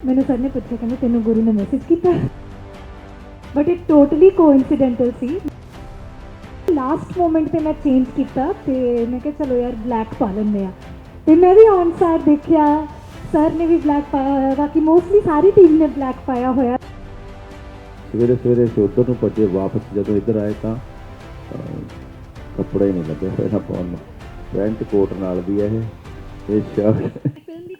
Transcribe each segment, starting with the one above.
ਮੈਨੂੰ ਸਰ ਨੇ ਪੁੱਛਿਆ ਕਹਿੰਦੇ ਤੈਨੂੰ ਗੁਰੂ ਨੇ ਮੈਸੇਜ ਕੀਤਾ। ਬਟ ਇਟ ਟੋਟਲੀ ਕੋਇਨਸੀਡੈਂਟਲ ਸੀ। ਲਾਸਟ ਮੋਮੈਂਟ ਤੇ ਮੈਂ ਚੇਂਜ ਕੀਤਾ ਤੇ ਮੈਂ ਕਿਹਾ ਚਲੋ ਯਾਰ ਬਲੈਕ ਪਾ ਲੈਂਦੇ ਆ ਤੇ ਮੈਂ ਵੀ ਔਨ ਸਾਈਡ ਦੇਖਿਆ। ਸਰ ਨੇ ਵੀ ਬਲੈਕ ਪਾਇਆ ਹੋਇਆ ਬਾਕੀ ਮੋਸਟਲੀ ਸਾਰੀ ਟੀਮ ਨੇ ਬਲੈਕ ਪਾਇਆ ਹੋਇਆ। ਸਵੇਰੇ ਸਵੇਰੇ ਅਸੀਂ ਉੱਧਰ ਨੂੰ ਭੱਜੇ ਵਾਪਸ ਜਦੋਂ ਇੱਧਰ ਆਏ ਤਾਂ ਅਹ, ਕੱਪੜਾ ਹੀ ਨਹੀਂ ਲੱਗਿਆ ਪਹਿਲਾਂ ਪਾਉਣ ਨੂੰ। ਪੈਂਟ ਕੋਟ ਨਾਲ ਵੀ ਹੈ ਇਹ ਇਹ ਸ਼ਰਟ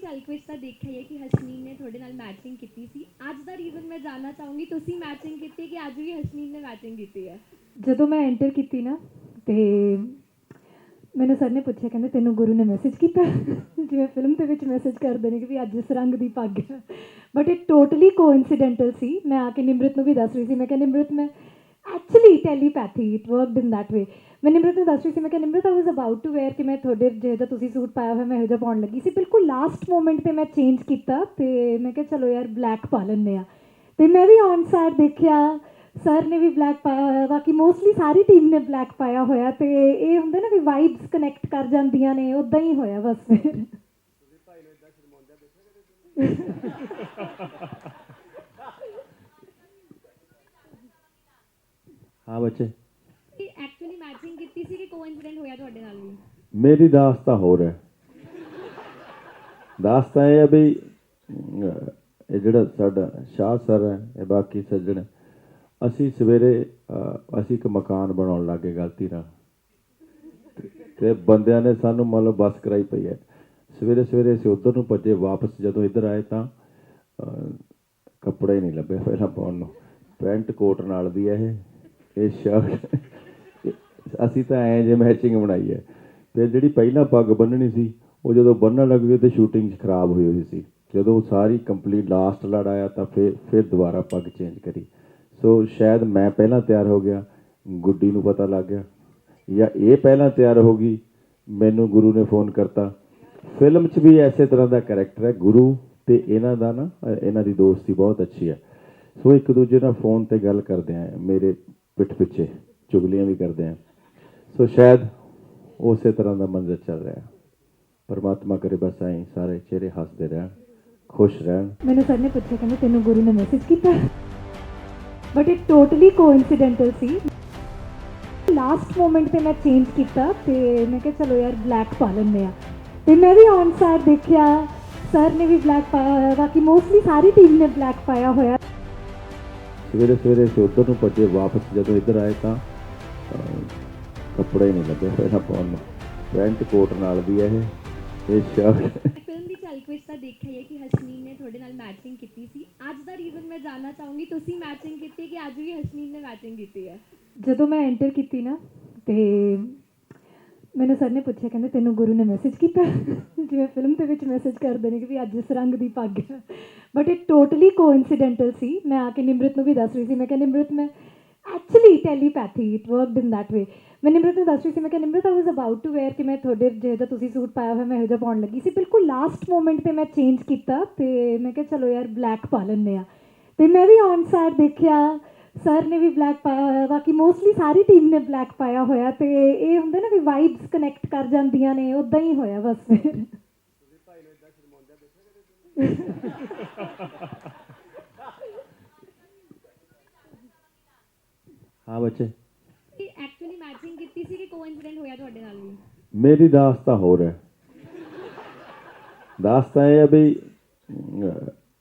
ਫਿਲਮ ਦੀ ਤਾਂ ਦੇਖਿਆ ਹੀ ਹੈ ਕਿ ਹਸਨੀਨ ਨੇ ਤੁਹਾਡੇ ਨਾਲ ਮੈਚਿੰਗ ਕੀਤੀ ਸੀ। ਅੱਜ ਦਾ ਰੀਜ਼ਨ ਮੈਂ ਜਾਨਣਾ ਚਾਹੂੰਗੀ, ਤੁਸੀਂ ਮੈਚਿੰਗ ਕੀਤੀ ਕਿ ਅੱਜ ਵੀ ਹਸਨੀਨ ਨੇ ਮੈਚਿੰਗ ਕੀਤੀ ਹੈ? ਜਦੋਂ ਮੈਂ ਐਂਟਰ ਕੀਤੀ ਨਾ, ਤੇ ਮੈਨੂੰ ਸਰ ਨੇ ਪੁੱਛਿਆ, ਕਹਿੰਦੇ ਤੈਨੂੰ ਗੁਰੂ ਨੇ ਮੈਸੇਜ ਕੀਤਾ? ਜਿਵੇਂ ਫਿਲਮ ਦੇ ਵਿੱਚ ਮੈਸੇਜ ਕਰਦੇ ਨੇ ਕਿ ਵੀ ਅੱਜ ਇਸ ਰੰਗ ਦੀ ਪੱਗ ਹੈ। ਬਟ ਇਟ ਟੋਟਲੀ ਕੋਇਨਸੀਡੈਂਟਲ ਸੀ। ਮੈਂ ਆ ਕੇ ਨਿਮਰਤ ਨੂੰ ਵੀ ਦੱਸ ਰਹੀ ਸੀ। ਮੈਂ ਕਹਿੰਦੀ ਨਿਮਰਤ, ਮੈਂ actually telepathy it worked in that way ਮੈਂ ਨਿਮਰਤ ਨੂੰ ਦੱਸ ਰਹੀ ਸੀ, ਮੈਂ ਕਿਹਾ, Nimrat I was about to wear ਕਿ ਮੈਂ ਤੁਹਾਡੇ ਜਿਹੜਾ ਤੁਸੀਂ ਸੂਟ ਪਾਇਆ ਹੋਇਆ, ਮੈਂ ਇਹੋ ਜਿਹਾ ਪਾਉਣ ਲੱਗੀ ਸੀ। ਬਿਲਕੁਲ ਲਾਸਟ ਮੋਮੈਂਟ ਤੇ ਮੈਂ ਚੇਂਜ ਕੀਤਾ ਤੇ ਮੈਂ ਕਿਹਾ, ਚਲੋ ਯਾਰ ਬਲੈਕ ਪਾ ਲੈਂਦੇ ਆ ਤੇ ਮੈਂ ਵੀ ਔਨ ਸਾਈਡ ਦੇਖਿਆ ਸਰ ਨੇ ਵੀ ਬਲੈਕ ਪਾਇਆ ਹੋਇਆ, ਬਾਕੀ ਮੋਸਟਲੀ ਸਾਰੀ ਟੀਮ ਨੇ ਬਲੈਕ ਪਾਇਆ ਹੋਇਆ ਤੇ ਇਹ ਹੁੰਦਾ ਨਾ ਵੀ ਵਾਈਬਸ ਕਨੈਕਟ ਕਰ ਜਾਂਦੀਆਂ ਨੇ ਉਦਾਂ ਹੀ ਹੋਇਆ ਬਸ ਫਿਰ। ਹਾਂ ਬੱਚੇ ਐਕਚੁਅਲੀ ਮੈਚਿੰਗ ਕੀਤੀ ਸੀ ਕਿ ਕੋਇਨਸੀਡੈਂਟ ਹੋਇਆ ਤੁਹਾਡੇ ਨਾਲ ਵੀ ਮੇਰੀ ਦਾਸ ਤਾਂ ਹੋਰ ਹੈ। ਦਾਸ ਤਾਂ ਇਹ ਹੈ ਵੀ ਇਹ ਜਿਹੜਾ ਸਾਡਾ ਸ਼ਾਹ ਸਰ ਹੈ ਇਹ ਬਾਕੀ ਸੱਜਣ ਅਸੀਂ ਸਵੇਰੇ ਅਸੀਂ ਇੱਕ ਮਕਾਨ ਬਣਾਉਣ ਲੱਗੇ ਗਲਤੀ ਨਾਲ। ਤੇ- ਬੰਦਿਆਂ ਨੇ ਸਾਨੂੰ ਮੰਨ ਲਓ ਬੱਸ ਕਰਾਈ ਪਈ ਹੈ। ਸਵੇਰੇ ਸਵੇਰੇ ਅਸੀਂ ਉੱਧਰ ਨੂੰ ਭੱਜੇ ਵਾਪਸ ਜਦੋਂ ਇੱਧਰ ਆਏ ਤਾਂ ਅਹ, ਕੱਪੜਾ ਹੀ ਨਹੀਂ ਲੱਭਿਆ ਪਹਿਲਾਂ ਪਾਉਣ ਨੂੰ। ਪੈਂਟ ਕੋਟ ਨਾਲ ਦੀ ਹੈ ਇਹ। ਇਹ ਸ਼ਰਟ ਅਸੀਂ ਤਾਂ ਐਂ ਜੇ ਮੈਚਿੰਗ ਬਣਾਈ ਹੈ। ਤੇ ਜਿਹੜੀ ਪਹਿਲਾਂ ਪੱਗ ਬੰਨਣੀ ਸੀ, ਉਹ ਜਦੋਂ ਬੰਨਣ ਲੱਗ ਗਏ ਤੇ ਸ਼ੂਟਿੰਗ 'ਚ ਖਰਾਬ ਹੋਈ ਹੋਈ ਸੀ। ਜਦੋਂ ਸਾਰੀ ਕੰਪਲੀਟ ਲਾਸਟ ਲੜ ਆਇਆ ਤਾਂ ਫਿਰ ਫਿਰ ਦੁਬਾਰਾ ਪੱਗ ਚੇਂਜ ਕਰੀ। ਸੋ ਸ਼ਾਇਦ ਮੈਂ ਪਹਿਲਾਂ ਤਿਆਰ ਹੋ ਗਿਆ, ਗੁੱਡੀ ਨੂੰ ਪਤਾ ਲੱਗ ਗਿਆ। ਜਾਂ ਇਹ ਪਹਿਲਾਂ ਤਿਆਰ ਹੋ ਗਈ, ਮੈਨੂੰ ਗੁਰੂ ਨੇ ਫੋਨ ਕਰਤਾ। ਫਿਲਮ 'ਚ ਵੀ ਐਸੇ ਤਰ੍ਹਾਂ ਦਾ ਕੈਰੈਕਟਰ ਹੈ, ਗੁਰੂ ਤੇ ਇਹਨਾਂ ਦਾ ਨਾ, ਇਹਨਾਂ ਦੀ ਦੋਸਤੀ ਬਹੁਤ ਅੱਛੀ ਹੈ। ਸੋ ਇੱਕ ਦੂਜੇ ਨਾਲ ਫੋਨ ਤੇ ਗੱਲ ਕਰਦੇ ਆ, ਮੇਰੇ ਪਿੱਠ ਪਿੱਛੇ, ਚੁਗਲੀਆਂ ਵੀ ਕਰਦੇ ਆ। ਸੋ ਸ਼ਾਇਦ ਉਸੇ ਤਰ੍ਹਾਂ ਦਾ ਮੰਜ਼ਰ ਚੱਲ ਰਿਹਾ। ਪਰਮਾਤਮਾ ਕਰੇ ਬਸ ਐਂ ਸਾਰੇ ਚਿਹਰੇ ਹੱਸਦੇ ਰਹਿਣ ਖੁਸ਼ ਰਹਿਣ। ਮੈਨੂੰ ਸਰ ਨੇ ਪੁੱਛਿਆ ਕਹਿੰਦੇ ਤੈਨੂੰ ਗੁਰੂ ਨੇ ਮੈਸੇਜ ਕੀਤਾ। ਬਟ ਇਟ ਟੋਟਲੀ ਕੋਇਨਸੀਡੈਂਟਲ ਸੀ। ਲਾਸਟ ਮੋਮੈਂਟ ਤੇ ਮੈਂ ਚੇਂਜ ਕੀਤਾ ਤੇ ਮੈਂ ਕਿਹਾ ਚਲੋ ਯਾਰ ਬਲੈਕ ਪਾ ਲੈਂਦੇ ਆ ਤੇ ਮੈਂ ਵੀ ਔਨ ਸਾਈਡ ਦੇਖਿਆ। ਸਰ ਨੇ ਵੀ ਬਲੈਕ ਪਾਇਆ ਹੋਇਆ ਬਾਕੀ ਮੋਸਟਲੀ ਸਾਰੀ ਟੀਮ ਨੇ ਬਲੈਕ ਪਾਇਆ ਹੋਇਆ। ਸਵੇਰੇ ਸਵੇਰੇ ਅਸੀਂ ਉੱਧਰ ਨੂੰ ਭੱਜੇ ਵਾਪਸ ਜਦੋਂ ਇੱਧਰ ਆਏ ਤਾਂ ਕੱਪੜਾ ਨਹੀਂ ਲੱਗਿਆ ਪਹਿਲਾਂ ਪਾਉਣ ਨੂੰ। ਪੈਂਟ ਕੋਟ ਨਾਲ ਵੀ ਹੈ ਇਹ ਇਹ ਸ਼ਰਟ ਫਿਲਮ ਦੀ ਝਲਕ ਵਿੱਚ ਤਾਂ ਦੇਖਿਆ ਹੀ ਕਿ ਹਸਨੀਨ ਨੇ ਤੁਹਾਡੇ ਨਾਲ ਮੈਚਿੰਗ ਕੀਤੀ ਸੀ। ਅੱਜ ਦਾ ਰੀਜ਼ਨ ਮੈਂ ਜਾਨਣਾ ਚਾਹੂੰਗੀ ਤੁਸੀਂ ਮੈਚਿੰਗ ਕੀਤੀ ਕਿ ਅੱਜ ਵੀ ਹਸਨੀਨ ਨੇ ਮੈਚਿੰਗ ਕੀਤੀ ਹੈ? ਜਦੋਂ ਮੈਂ ਐਂਟਰ ਕੀਤੀ ਨਾ ਤੇ ਮੈਨੂੰ ਸਰ ਨੇ ਪੁੱਛਿਆ ਕਹਿੰਦੇ ਤੈਨੂੰ ਗੁਰੂ ਨੇ ਮੈਸੇਜ ਕੀਤਾ? ਜਿਵੇਂ ਫਿਲਮ ਦੇ ਵਿੱਚ ਮੈਸੇਜ ਕਰਦੇ ਨੇ ਕਿ ਵੀ ਅੱਜ ਇਸ ਰੰਗ ਦੀ ਪੱਗ ਹੈ। ਬਟ ਇਟ ਟੋਟਲੀ ਕੋਇਨਸੀਡੈਂਟਲ ਸੀ। ਮੈਂ ਆ ਕੇ ਨਿਮਰਤ ਨੂੰ ਵੀ ਦੱਸ ਰਹੀ ਸੀ। ਮੈਂ ਕਿਹਾ ਨਿਮਰਤ ਮੈਂ actually telepathy it worked in that way ਮੈਂ ਨਿਮਰਤ ਨੂੰ ਦੱਸ ਰਹੀ ਸੀ, ਮੈਂ ਕਿਹਾ, Nimrat I was about to wear ਕਿ ਮੈਂ ਤੁਹਾਡੇ ਜਿਹੜਾ ਤੁਸੀਂ ਸੂਟ ਪਾਇਆ ਹੋਇਆ, ਮੈਂ ਇਹੋ ਜਿਹਾ ਪਾਉਣ ਲੱਗੀ ਸੀ। ਬਿਲਕੁਲ ਲਾਸਟ ਮੋਮੈਂਟ ਤੇ ਮੈਂ ਚੇਂਜ ਕੀਤਾ ਤੇ ਮੈਂ ਕਿਹਾ, ਚਲੋ ਯਾਰ ਬਲੈਕ ਪਾ ਲੈਂਦੇ ਆ ਤੇ ਮੈਂ ਵੀ ਔਨ ਸਾਈਡ ਦੇਖਿਆ ਸਰ ਨੇ ਵੀ ਬਲੈਕ ਪਾਇਆ ਹੋਇਆ, ਬਾਕੀ ਮੋਸਟਲੀ ਸਾਰੀ ਟੀਮ ਨੇ ਬਲੈਕ ਪਾਇਆ ਹੋਇਆ ਤੇ ਇਹ ਹੁੰਦਾ ਨਾ ਵੀ ਵਾਈਬਸ ਕਨੈਕਟ ਕਰ ਜਾਂਦੀਆਂ ਨੇ ਉਦਾਂ ਹੀ ਹੋਇਆ ਬਸ ਫਿਰ। ਹਾਂ ਬੱਚੇ ਐਕਚੁਅਲੀ ਮੈਚਿੰਗ ਕੀਤੀ ਸੀ ਕਿ ਕੋਇਨਸੀਡੈਂਟ ਹੋਇਆ ਤੁਹਾਡੇ ਨਾਲ ਵੀ ਮੇਰੀ ਦਾਸ ਤਾਂ ਹੋਰ ਹੈ। ਦਾਸ ਤਾਂ ਇਹ ਹੈ ਵੀ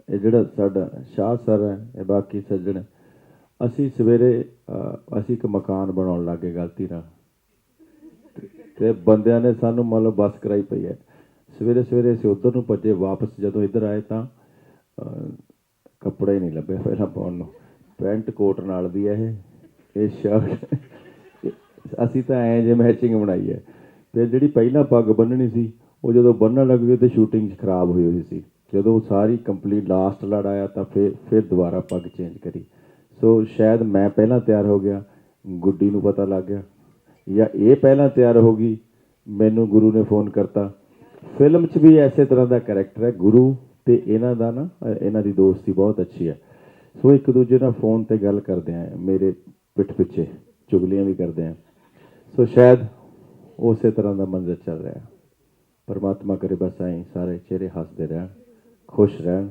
ਇਹ ਜਿਹੜਾ ਸਾਡਾ ਸ਼ਾਹ ਸਰ ਹੈ, ਇਹ ਬਾਕੀ ਸੱਜਣ, ਅਸੀਂ ਸਵੇਰੇ ਅਸੀਂ ਇੱਕ ਮਕਾਨ ਬਣਾਉਣ ਲੱਗੇ ਗਲਤੀ ਨਾਲ। ਤੇ- ਬੰਦਿਆਂ ਨੇ ਸਾਨੂੰ ਮੰਨ ਲਓ ਬੱਸ ਕਰਾਈ ਪਈ ਹੈ। ਸਵੇਰੇ ਸਵੇਰੇ ਅਸੀਂ ਉੱਧਰ ਨੂੰ ਭੱਜੇ, ਵਾਪਸ ਜਦੋਂ ਇੱਧਰ ਆਏ ਤਾਂ ਕੱਪੜਾ ਹੀ ਨਹੀਂ ਲੱਭਿਆ ਪਹਿਲਾਂ ਪਾਉਣ ਨੂੰ। ਪੈਂਟ ਕੋਟ ਨਾਲ ਦੀ ਹੈ ਇਹ। ਇਹ ਸ਼ਰਟ ਅਸੀਂ ਤਾਂ ਐਂ ਜੇ ਮੈਚਿੰਗ ਬਣਾਈ ਹੈ। ਤੇ ਜਿਹੜੀ ਪਹਿਲਾਂ ਪੱਗ ਬੰਨਣੀ ਸੀ, ਉਹ ਜਦੋਂ ਬੰਨਣ ਲੱਗ ਗਏ ਤੇ ਸ਼ੂਟਿੰਗ 'ਚ ਖਰਾਬ ਹੋਈ ਹੋਈ ਸੀ। ਜਦੋਂ ਸਾਰੀ ਕੰਪਲੀਟ ਲਾਸਟ ਲੜ ਆਇਆ ਤਾਂ ਫਿਰ ਫਿਰ ਦੁਬਾਰਾ ਪੱਗ ਚੇਂਜ ਕਰੀ। ਸੋ ਸ਼ਾਇਦ ਮੈਂ ਪਹਿਲਾਂ ਤਿਆਰ ਹੋ ਗਿਆ, ਗੁੱਡੀ ਨੂੰ ਪਤਾ ਲੱਗ ਗਿਆ। ਜਾਂ ਇਹ ਪਹਿਲਾਂ ਤਿਆਰ ਹੋ ਗਈ, ਮੈਨੂੰ ਗੁਰੂ ਨੇ ਫੋਨ ਕਰਤਾ। ਫਿਲਮ 'ਚ ਵੀ ਐਸੇ ਤਰ੍ਹਾਂ ਦਾ ਕੈਰੈਕਟਰ ਹੈ, ਗੁਰੂ ਤੇ ਇਹਨਾਂ ਦਾ ਨਾ, ਇਹਨਾਂ ਦੀ ਦੋਸਤੀ ਬਹੁਤ ਅੱਛੀ ਹੈ। ਸੋ ਇੱਕ ਦੂਜੇ ਨਾਲ ਫੋਨ ਤੇ ਗੱਲ ਕਰਦੇ ਆ, ਮੇਰੇ ਪਿੱਠ ਪਿੱਛੇ, ਚੁਗਲੀਆਂ ਵੀ ਕਰਦੇ ਆ। ਸੋ ਸ਼ਾਇਦ ਉਸੇ ਤਰ੍ਹਾਂ ਦਾ ਮੰਜ਼ਰ ਚੱਲ ਰਿਹਾ। ਪਰਮਾਤਮਾ ਕਰੇ ਬਸ ਐਂ ਸਾਰੇ ਚਿਹਰੇ ਹੱਸਦੇ ਰਹਿਣ, ਖੁਸ਼ ਰਹਿਣ